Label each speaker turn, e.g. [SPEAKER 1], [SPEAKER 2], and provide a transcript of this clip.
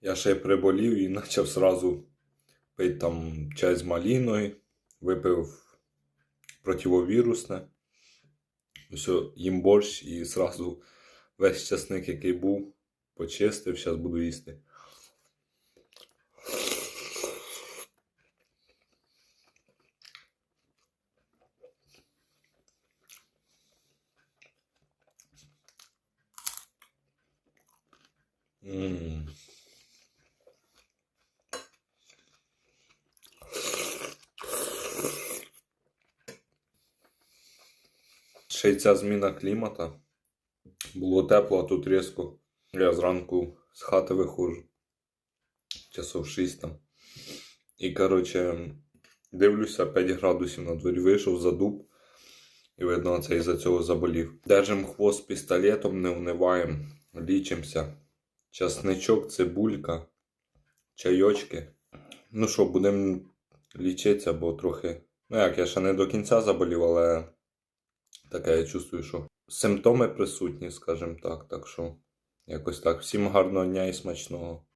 [SPEAKER 1] Я ще приболів і почав сразу пити там чай з маліною, випив противовірусне. Все, їм борщ і сразу весь часник, який був, почистив, зараз буду їсти. М. Ще й ця зміна клімата. Було тепло, а тут різко. Я зранку з хати виходжу. Часов 6 там. І, коротше, дивлюся, 5 градусів на дворі вийшов, задуб. І видно, це із-за цього заболів. Держим хвост пістолетом, не вниваємо, лічимося. Часничок, цибулька, чайочки. Ну що, будемо лічитися, бо трохи. Ну як, я ще не до кінця заболів, але таке я чувствую, що симптоми присутні, скажімо так. Так що якось так. Всім гарного дня і смачного.